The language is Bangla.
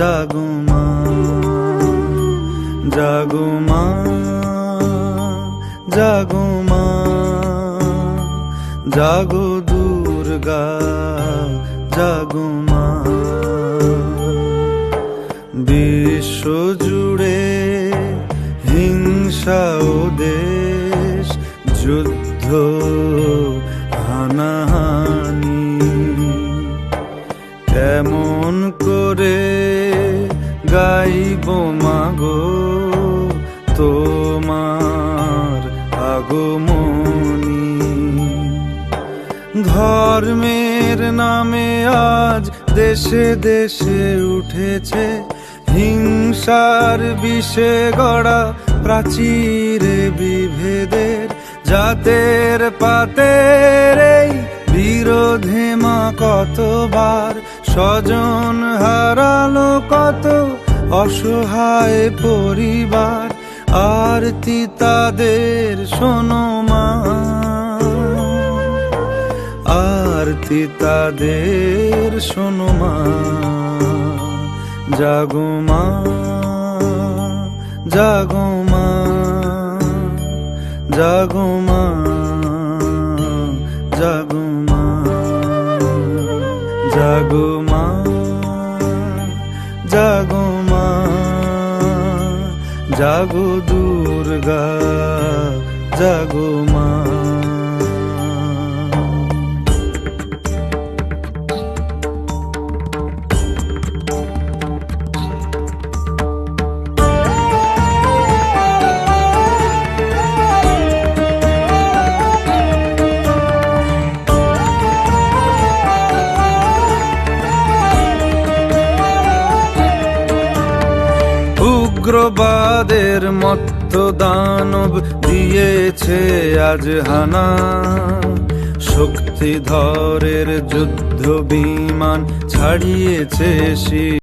জাগুমা জাগুমা জাগুমা জাগো দুর্গা জাগুমা বিশ্ব জুড়ে হিংসা ও দেশ যুদ্ধ হানাহানি কেমন করে গাইব মাগো তোমার আগমনী। ধর্মের নামে আজ দেশে দেশে উঠেছে, হিংসার বিষে গড়া প্রাচীরে বিভেদের, জাতের পাতের বিরোধে মা কতবার স্বজন হারালো কত অসহায় পরিবার, আরতি তাদের শোনো মা। আরতি তাদের শোনো মা। জাগো মা জাগো মা জাগো মা জাগো মা, জাগো জাগো মা জাগো দুর্গা জাগো মা। উগ্রবাদের মত্ত দানব দিয়েছে আজ হানা। শক্তিধরের যুদ্ধ বিমান ছাড়িয়েছে শি